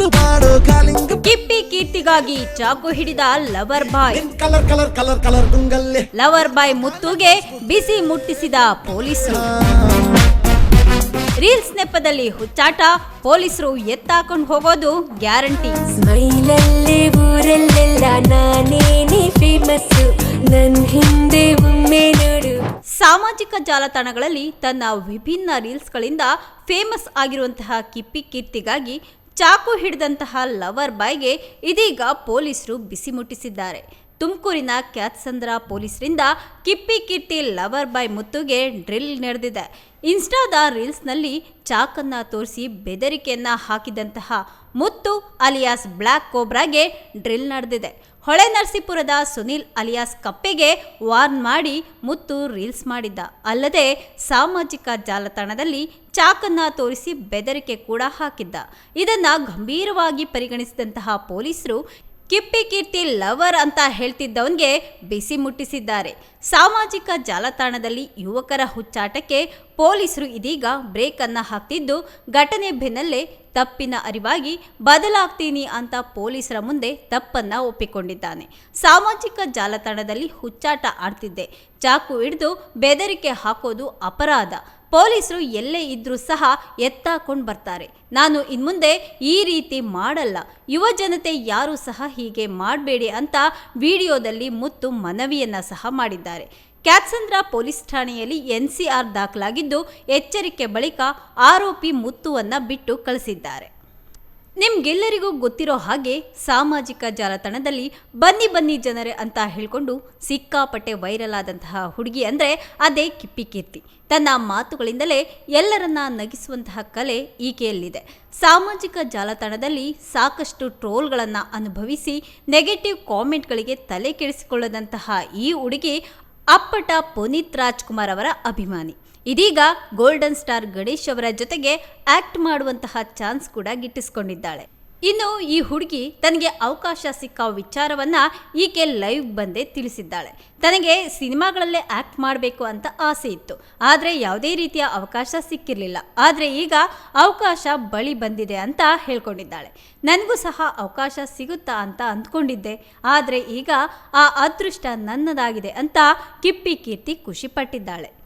ಅದು ಮಾಡೋ ಕಾಲಿಂಗ್. ಕಿಪ್ಪಿ ಕೀರ್ತಿಗಾಗಿ ಚಾಕು ಹಿಡಿದ lover boy. Colour colour colour colour ಗುಂಗಲ್ಲಿ. Lover boy ಮುತ್ತುಗೆ ಬಿಸಿ ಮುಟ್ಟಿಸಿದ ಪೊಲೀಸರು. ರೀಲ್ಸ್ ನೆಪದಲ್ಲಿ ಹುಚ್ಚಾಟ ಪೊಲೀಸರು ಎತ್ತಾಕೊಂಡು ಹೋಗೋದು ಗ್ಯಾರಂಟಿ. ಸ್ಮೈಲಲ್ಲೇ ಊರಲ್ಲೆಲ್ಲ ನಾನೇನೆ ಫೇಮಸ್ ನನ್ ಹಿಂದೆ ಒಮ್ಮೆ ನೋಡು. ಸಾಮಾಜಿಕ ಜಾಲತಾಣಗಳಲ್ಲಿ ತನ್ನ ವಿಭಿನ್ನ ರೀಲ್ಸ್ಗಳಿಂದ ಫೇಮಸ್ ಆಗಿರುವಂತಹ ಕಿಪ್ಪಿ ಕೀರ್ತಿಗಾಗಿ ಚಾಕು ಹಿಡಿದಂತಹ ಲವರ್ ಬಾಯ್ಗೆ ಇದೀಗ ಪೊಲೀಸರು ಬಿಸಿ ಮುಟ್ಟಿಸಿದ್ದಾರೆ. ತುಮಕೂರಿನ ಕ್ಯಾತ್ಸಂದ್ರ ಪೊಲೀಸರಿಂದ ಕಿಪ್ಪಿ ಕಿಟ್ಟಿ ಲವರ್ ಬಾಯ್ ಮುತ್ತುಗೆ ಡ್ರಿಲ್ ನಡೆದಿದೆ. ಇನ್ಸ್ಟಾದ ರೀಲ್ಸ್ನಲ್ಲಿ ಚಾಕನ್ನ ತೋರಿಸಿ ಬೆದರಿಕೆಯನ್ನ ಹಾಕಿದಂತಹ ಮುತ್ತು ಅಲಿಯಾಸ್ ಬ್ಲ್ಯಾಕ್ ಕೋಬ್ರಾಗೆ ಡ್ರಿಲ್ ನಡೆದಿದೆ. ಹೊಳೆ ನರಸೀಪುರದ ಸುನಿಲ್ ಅಲಿಯಾಸ್ ಕಪ್ಪೆಗೆ ವಾರ್ನ್ ಮಾಡಿ ಮುತ್ತು ರೀಲ್ಸ್ ಮಾಡಿದ್ದ. ಅಲ್ಲದೆ ಸಾಮಾಜಿಕ ಜಾಲತಾಣದಲ್ಲಿ ಚಾಕನ್ನ ತೋರಿಸಿ ಬೆದರಿಕೆ ಕೂಡ ಹಾಕಿದ್ದ. ಇದನ್ನು ಗಂಭೀರವಾಗಿ ಪರಿಗಣಿಸಿದಂತಹ ಪೊಲೀಸರು ಕಿಪ್ಪಿ ಕೀರ್ತಿ ಲವರ್ ಅಂತ ಹೇಳ್ತಿದ್ದವನಿಗೆ ಬಿಸಿ ಮುಟ್ಟಿಸಿದ್ದಾರೆ. ಸಾಮಾಜಿಕ ಜಾಲತಾಣದಲ್ಲಿ ಯುವಕರ ಹುಚ್ಚಾಟಕ್ಕೆ ಪೊಲೀಸರು ಇದೀಗ ಬ್ರೇಕ್ ಅನ್ನ ಹಾಕ್ತಿದ್ದು, ಘಟನೆ ಬೆನ್ನಲ್ಲೇ ತಪ್ಪಿನ ಅರಿವಾಗಿ ಬದಲಾಗ್ತೀನಿ ಅಂತ ಪೊಲೀಸರ ಮುಂದೆ ತಪ್ಪನ್ನ ಒಪ್ಪಿಕೊಂಡಿದ್ದಾನೆ. ಸಾಮಾಜಿಕ ಜಾಲತಾಣದಲ್ಲಿ ಹುಚ್ಚಾಟ ಆಡ್ತಿದ್ದೆ. ಚಾಕು ಹಿಡಿದು ಬೆದರಿಕೆ ಹಾಕೋದು ಅಪರಾಧ. ಪೊಲೀಸರು ಎಲ್ಲೇ ಇದ್ರೂ ಸಹ ಎತ್ತಾಕೊಂಡು ಬರ್ತಾರೆ. ನಾನು ಇನ್ಮುಂದೆ ಈ ರೀತಿ ಮಾಡಲ್ಲ. ಯುವ ಜನತೆ ಯಾರೂ ಸಹ ಹೀಗೆ ಮಾಡಬೇಡಿ ಅಂತ ವಿಡಿಯೋದಲ್ಲಿ ಮುತ್ತು ಮನವಿಯನ್ನು ಸಹ ಮಾಡಿದ್ದಾರೆ. ಕ್ಯಾತ್ಸಂದ್ರ ಪೊಲೀಸ್ ಠಾಣೆಯಲ್ಲಿ ಎನ್ಸಿಆರ್ ದಾಖಲಾಗಿದ್ದು, ಎಚ್ಚರಿಕೆ ಬಳಿಕ ಆರೋಪಿ ಮುತ್ತುವನ್ನು ಬಿಟ್ಟು ಕಳಿಸಿದ್ದಾರೆ. ನಿಮ್ಗೆಲ್ಲರಿಗೂ ಗೊತ್ತಿರೋ ಹಾಗೆ ಸಾಮಾಜಿಕ ಜಾಲತಾಣದಲ್ಲಿ ಬನ್ನಿ ಬನ್ನಿ ಜನರೇ ಅಂತ ಹೇಳಿಕೊಂಡು ಸಿಕ್ಕಾಪಟ್ಟೆ ವೈರಲ್ ಆದಂತಹ ಹುಡುಗಿ ಅಂದರೆ ಅದೇ ಕಿಪ್ಪಿ ಕೀರ್ತಿ. ತನ್ನ ಮಾತುಗಳಿಂದಲೇ ಎಲ್ಲರನ್ನ ನಗಿಸುವಂತಹ ಕಲೆ ಈಕೆಯಲ್ಲಿದೆ. ಸಾಮಾಜಿಕ ಜಾಲತಾಣದಲ್ಲಿ ಸಾಕಷ್ಟು ಟ್ರೋಲ್ಗಳನ್ನು ಅನುಭವಿಸಿ ನೆಗೆಟಿವ್ ಕಾಮೆಂಟ್ಗಳಿಗೆ ತಲೆ ಕೆಡಿಸಿಕೊಳ್ಳದಂತಹ ಈ ಹುಡುಗಿ ಅಪ್ಪಟ ಪುನೀತ್ ರಾಜ್ಕುಮಾರ್ ಅವರ ಅಭಿಮಾನಿ. ಇದೀಗ ಗೋಲ್ಡನ್ ಸ್ಟಾರ್ ಗಣೇಶ್ ಅವರ ಜೊತೆಗೆ ಆಕ್ಟ್ ಮಾಡುವಂತಹ ಚಾನ್ಸ್ ಕೂಡ ಗಿಟ್ಟಿಸಿಕೊಂಡಿದ್ದಾಳೆ. ಇನ್ನು ಈ ಹುಡುಗಿ ತನಗೆ ಅವಕಾಶ ಸಿಕ್ಕ ವಿಚಾರವನ್ನ ಈಕೆ ಲೈವ್ ಬಂದೇ ತಿಳಿಸಿದ್ದಾಳೆ. ತನಗೆ ಸಿನಿಮಾಗಳಲ್ಲೇ ಆಕ್ಟ್ ಮಾಡಬೇಕು ಅಂತ ಆಸೆ ಇತ್ತು. ಆದರೆ ಯಾವುದೇ ರೀತಿಯ ಅವಕಾಶ ಸಿಕ್ಕಿರಲಿಲ್ಲ. ಆದರೆ ಈಗ ಅವಕಾಶ ಬಳಿ ಬಂದಿದೆ ಅಂತ ಹೇಳ್ಕೊಂಡಿದ್ದಾಳೆ. ನನಗೂ ಸಹ ಅವಕಾಶ ಸಿಗುತ್ತಾ ಅಂತ ಅಂದ್ಕೊಂಡಿದ್ದೆ. ಆದರೆ ಈಗ ಆ ಅದೃಷ್ಟ ನನ್ನದಾಗಿದೆ ಅಂತ ಕಿಪ್ಪಿ ಕೀರ್ತಿ ಖುಷಿಪಟ್ಟಿದ್ದಾಳೆ.